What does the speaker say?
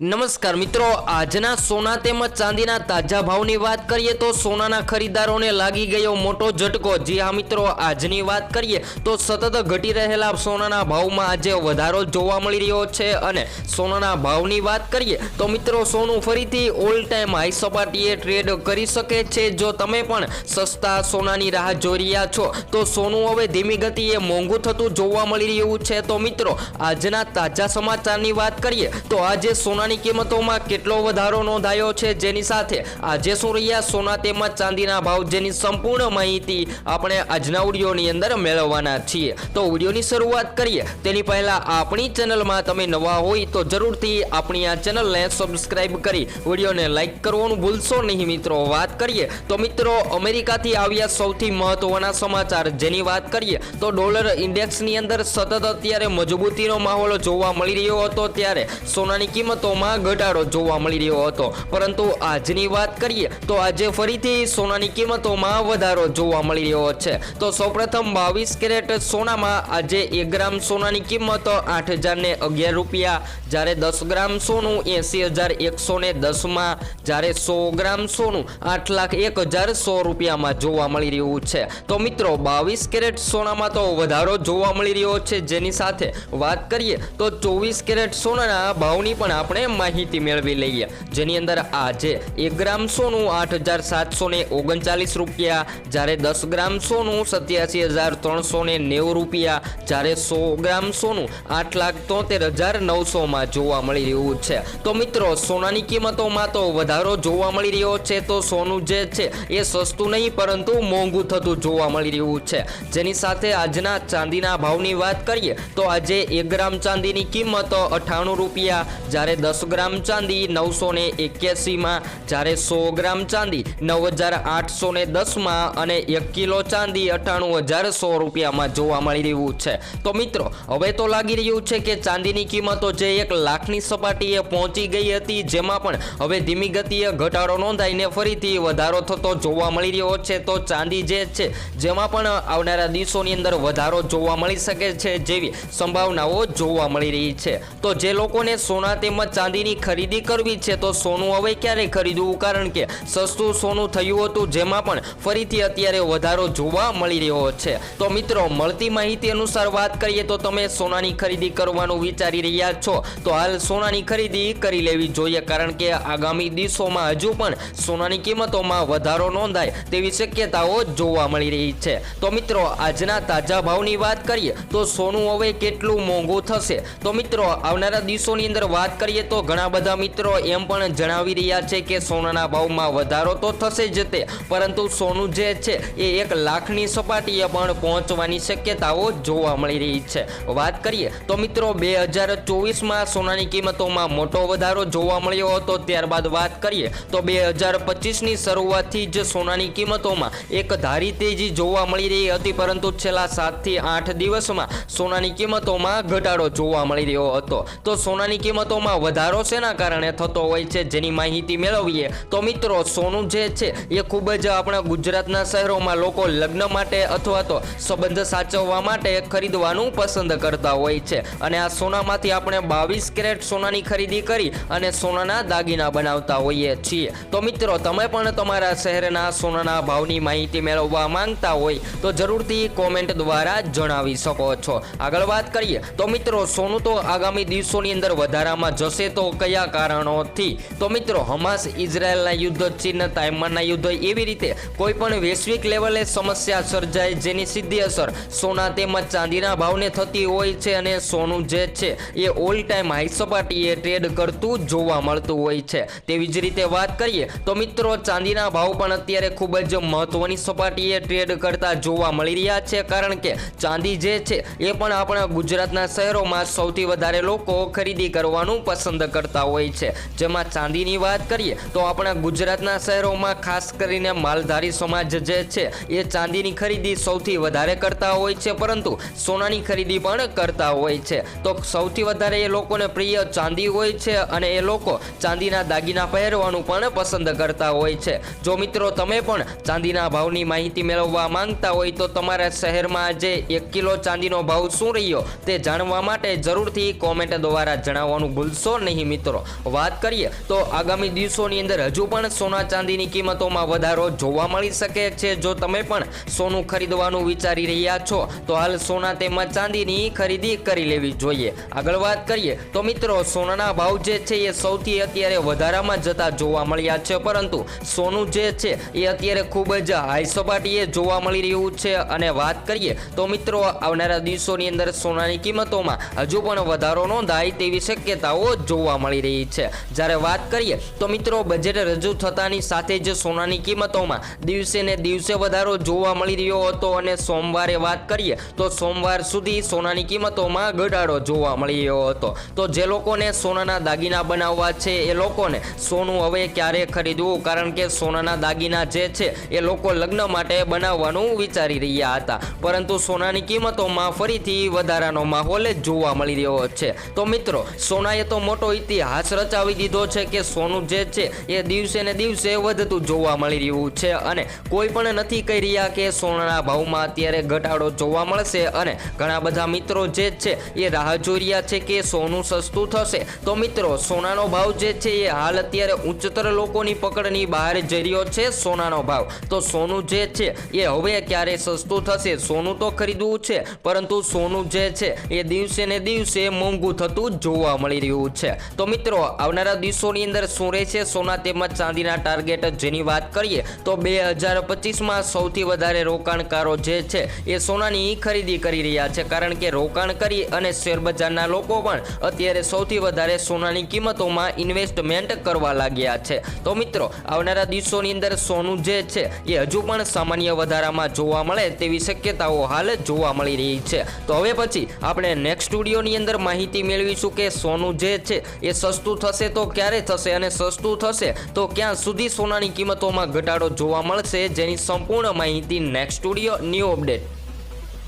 નમસ્કાર મિત્રો, આજના સોના તેમજ ચાંદીના તાજા ભાવની વાત કરીએ તો સોનાના ખરીદારોને લાગી ગયો મોટો ઝટકો. જી હા મિત્રો, આજની વાત કરીએ તો સતત ઘટી રહેલા સોનાના ભાવમાં આજે વધારો જોવા મળી રહ્યો છે અને સોનાના ભાવની વાત કરીએ તો મિત્રો, સોનું ફરીથી ઓલ ટાઈમ હાઈ સપાટીએ ટ્રેડ કરી શકે છે. જો તમે પણ સસ્તા સોનાની રાહ જોઈ રહ્યા છો, તો સોનું હવે ધીમી ગતિએ મોંઘું થતું જોવા મળી રહ્યું છે. તો મિત્રો, આજના તાજા સમાચારની વાત કરીએ તો આજે સોનાની કિંમતોમાં કેટલો વધારો નોંધાયો છે જેની સાથે આજે શું રહ્યા સોના તેમજ ચાંદીના ભાવ જેની સંપૂર્ણ માહિતી આપણે આજના વિડીયોની અંદર મેળવવાના છીએ. તો વિડીયોની શરૂઆત કરીએ. તેની પહેલા આપણી ચેનલમાં તમે નવા હોય તો જરૂરથી આપણી આ ચેનલને સબસ્ક્રાઈબ કરી વિડીયોને લાઈક કરવાનું ભૂલશો નહીં મિત્રો. વાત કરીએ તો મિત્રો અમેરિકાથી આવ્યા સૌથી મહત્વના સમાચાર જેની વાત કરીએ તો ડોલર ઇન્ડેક્સની અંદર સતત અત્યારે મજબૂતીનો માહોલ જોવા મળી રહ્યો હતો ત્યારે સોનાની કિંમતોમાં ઘટાડો જોવા મળી રહ્યો હતો. પરંતુ આજની વાત કરીએ તો આજે ફરીથી સોનાની કિંમતોમાં વધારો જોવા મળી રહ્યો છે. તો સૌપ્રથમ બાવીસ કેરેટ સોનામાં આજે એક ગ્રામ સોનાની કિંમત આઠ હજારને અગિયાર રૂપિયા, જ્યારે દસ ગ્રામ સોનું એંસી હજાર એકસો ને દસમાં, જ્યારે સો ગ્રામ સોનું આઠ લાખ એક હજાર સો રૂપિયામાં જોવા મળી રહ્યું છે. તો મિત્રો, બાવીસ કેરેટ સોનામાં તો વધારો જોવા મળી રહ્યો છે. જેની સાથે વાત કરીએ તો ચોવીસ કેરેટ સોનાના ભાવની પણ આપણે માહિતી મેળવી લઈએ. જેની અંદર આજે એક ગ્રામ સોનું આઠ હજાર સાતસો ને ઓગણચાલીસ રૂપિયા, જ્યારે દસ ગ્રામ સોનું સત્યાસી હજાર ત્રણસો ને નેવું રૂપિયા, જ્યારે સો ગ્રામ સોનું આઠ લાખ તોતેર હજાર નવસોમાં જોવા મળી રહ્યું છે. તો મિત્રો, સોનાની કિંમતોમાં તો વધારો જોવા મળી રહ્યો છે, તો સોનું જે છે એ સસ્તું નહીં, પરંતુ મોંઘું થતું જોવા મળી રહ્યું છે. જેની સાથે આજના ચાંદીના ભાવની વાત કરીએ, તો આજે એક ગ્રામ ચાંદીની કિંમત અઠ્ઠાણું રૂપિયા, જ્યારે દસ ગ્રામ ચાંદી નવસો ને એક્યાસીમાં, જ્યારે સો ગ્રામ ચાંદી નવ હજાર આઠસો ને દસમાં અને એક કિલો ચાંદી અઠ્ઠાણું હજાર સો રૂપિયામાં જોવા મળી રહ્યું છે. તો મિત્રો, હવે તો લાગી રહ્યું છે કે ચાંદીની કિંમતો જે એક લાખની સપાટીએ પહોંચી ગઈ હતી, જેમાં પણ હવે ધીમી ગતિએ ઘટાડો નોંધાઈને ફરીથી વધારો થતો જોવા મળી રહ્યો છે. તો ચાંદી જે છે, જેમાં પણ આવનારા દિવસોની અંદર વધારો જોવા મળી શકે છે જેવી સંભાવનાઓ જોવા મળી રહી છે. તો જે લોકોને સોના તેમજ ચાંદીની ખરીદી કરવી છે, તો સોનું હવે ક્યારે ખરીદવું? કારણ કે સસ્તું સોનું થયું હતું, જેમાં પણ ફરીથી અત્યારે વધારો જોવા મળી રહ્યો છે. તો મિત્રો, મળતી માહિતી અનુસાર વાત કરીએ તો તમે સોનાની ખરીદી કરવાનું વિચારી રહ્યા છો. તો હાલ સોનાની ખરીદી કરી લેવી જોઈએ, કારણ કે આગામી દિવસોમાં હજુ પણ સોનાની કિંમતોમાં વધારો નોંધાય તેવી શક્યતાઓ જોવા મળી રહી છે. તો મિત્રો, આજના તાજા ભાવની વાત કરીએ તો સોનું હવે કેટલું મોંઘું થશે? તો મિત્રો, આવનારા દિવસોની અંદર વાત કરીએ તો ઘણા બધા મિત્રો એમ પણ જણાવી રહ્યા છે કે સોનાના ભાવમાં વધારો તો થશે જ તે, પરંતુ સોનું જે છે એ એક લાખની સપાટીએ પણ પહોંચવાની શક્યતાઓ જોવા મળી રહી છે. વાત કરીએ તો મિત્રો બે હજાર ચોવીસમાં સોનાની કિંમતોમાં મોટો વધારો જોવા મળ્યો હતો. ત્યારબાદ વાત કરીએ તો બે હજાર પચીસની શરૂઆતથી જ સોનાની કિંમતોમાં એક ધારી તેજી જોવા મળી રહી હતી, પરંતુ છેલ્લા સાતથી આઠ દિવસમાં સોનાની કિંમતોમાં ઘટાડો જોવા મળી રહ્યો હતો. તો સોનાની કિંમતોમાં વધારો શેના કારણે થતો હોય છે જેની માહિતી મેળવીએ? તો મિત્રો, સોનું જે છે, એ ખૂબ જ આપણા ગુજરાતના શહેરોમાં લોકો લગ્ન માટે અથવા તો સંબંધ સાચવવા માટે ખરીદવાનું પસંદ કરતા હોય છે. અને આ સોનામાંથી આપણે બાવીસ કેરેટ સોનાની ખરીદી કરી અને સોનાના દાગીના બનાવતા હોઈએ છીએ. તો મિત્રો, તમે પણ તમારા શહેરના સોનાના ભાવની માહિતી મેળવવા માંગતા હોય, તો જરૂરથી કોમેન્ટ દ્વારા જણાવી શકો છો. આગળ વાત કરીએ. તો મિત્રો, સોનું તો આગામી દિવસોની અંદર વધારામાં જશે તો કયા કારણોથી? તો મિત્રો, હમાસ ઇઝરાયલના યુદ્ધ, ચીન તાઇમાનના યુદ્ધ એવી રીતે કોઈ પણ વૈશ્વિક લેવલે સમસ્યા સર્જાય જેની સીધી અસર સોના તેમજ ચાંદીના ભાવને થતી હોય છે અને સોનું જે છે એ ઓલ ટાઈમ હાઈ સપાટીએ ટ્રેડ કરતું જોવા મળતું હોય છે. તેવી જ રીતે વાત કરીએ, તો મિત્રો, ચાંદીના ભાવ પણ અત્યારે ખૂબ જ મહત્વની સપાટીએ ટ્રેડ કરતા જોવા મળી રહ્યા છે કારણ કે ચાંદી જે છે એ પણ આપણા ગુજરાતના શહેરોમાં સૌથી વધારે લોકો ખરીદી કરવાનું પસંદ કરતા હોય છે. જેમાં ચાંદીની વાત કરીએ, તો આપણા ગુજરાતના શહેરોમાં ખાસ કરીને માલધારી સમાજ જે છે, એ ચાંદીની ખરીદી સૌથી વધારે કરતા હોય છે, પરંતુ સોનાની ખરીદી પણ કરતા હોય છે. તો સૌથી વધારે એ લોકોને પ્રિય ચાંદી હોય છે અને એ લોકો ચાંદીના દાગીના પહેરવાનું પણ પસંદ કરતા હોય છે. જો મિત્રો તમે પણ ચાંદીના ભાવની માહિતી મેળવવા માંગતા હોય, તો તમારા શહેરમાં આજે એક કિલો ચાંદીનો ભાવ શું રહ્યો તે જાણવા માટે જરૂરથી કોમેન્ટ દ્વારા જણાવવાનું ભૂલશો નહીં. નહીં મિત્રો. વાત કરીએ તો આગામી દિવસોની અંદર હજુ પણ સોના ચાંદીની કિંમતોમાં વધારો જોવા મળી શકે છે. જો તમે પણ સોનું ખરીદવાનું વિચારી રહ્યા છો, તો હાલ સોના તેમજ ચાંદીની ખરીદી કરી લેવી જોઈએ. આગળ વાત કરીએ તો મિત્રો, સોનાના ભાવ જે છે એ સૌથી અત્યારે વધારામાં જતા જોવા મળ્યા છે. પરંતુ સોનું જે છે એ અત્યારે ખૂબ જ હાઈ સપાટીએ જોવા મળી રહ્યું છે. અને વાત કરીએ તો મિત્રો, આવનારા દિવસોની અંદર સોનાની કિંમતોમાં હજુ પણ વધારો નોંધાય તેવી શક્યતાઓ જોવા મળી રહી છે. જ્યારે વાત કરીએ તો મિત્રો બજેટ રજૂ થતાની સાથે જ સોનાની કિંમતોમાં દિવસે ને દિવસે વધારો જોવા મળી રહ્યો હતો અને સોમવારે વાત કરીએ તો સોમવાર સુધી સોનાની કિંમતોમાં ઘટાડો જોવા મળી રહ્યો હતો. તો જે લોકોને સોનાના દાગીના બનાવવા છે, એ લોકોને સોનું હવે ક્યારે ખરીદવું? કારણ કે સોનાના દાગીના જે છે, એ લોકો લગ્ન માટે બનાવવાનું વિચારી રહ્યા હતા. પરંતુ સોનાની કિંમતોમાં ફરીથી વધારાનો માહોલ જોવા મળી રહ્યો છે. તો મિત્રો, સોનાએ તો મોટો ઇતિહાસ રચાવી દીધો છે કે સોનું જે છે એ દિવસે ને દિવસે વધતું જોવા મળી રહ્યું છે અને કોઈ પણ નથી કહી રહ્યા કે સોનાના ભાવમાં અત્યારે ઘટાડો જોવા મળશે અને ઘણા બધા મિત્રો જે છે એ રાહ જોઈ રહ્યા છે કે સોનું સસ્તું થશે. તો મિત્રો, સોનાનો ભાવ જે છે એ હાલ અત્યારે ઉચ્ચતર લોકોની પકડની બહાર જઈ રહ્યો છે સોનાનો ભાવ. તો સોનું જે છે એ હવે ક્યારે સસ્તું થશે? સોનું તો ખરીદવું છે, પરંતુ સોનું જે છે એ દિવસે ને દિવસે મોંઘું થતું જોવા મળી રહ્યું છે. તો મિત્રો, આવનારા દિવસોની અંદર શું રહેશે? સોના તેમજ ચાંદીના ટાર્ગેટ જેની વાત કરીએ, તો બે હજાર પચીસમાં સૌથી વધારે રોકાણકારો જે છે, એ સોનાની ખરીદી કરી રહ્યા છે. કારણ કે રોકાણ કરી અને શેરબજારના લોકો પણ અત્યારે સૌથી વધારે સોનાની કિંમતોમાં ઇન્વેસ્ટમેન્ટ કરવા લાગ્યા છે. તો મિત્રો, આવનારા દિવસોની અંદર સોનું જે છે, એ હજુ પણ સામાન્ય વધારામાં જોવા મળે તેવી શક્યતાઓ હાલ જોવા મળી રહી છે. તો હવે પછી આપણે નેક્સ્ટ સ્ટુડિયોની અંદર માહિતી મેળવીશું કે સોનું જે છે એ સસ્તું થશે તો ક્યારે થશે અને સસ્તું થશે તો ક્યાં સુધી સોનાની કિંમતોમાં ઘટાડો જોવા મળશે, જેની સંપૂર્ણ માહિતી નેક્સ્ટ સ્ટુડિયો ન્યૂ અપડેટ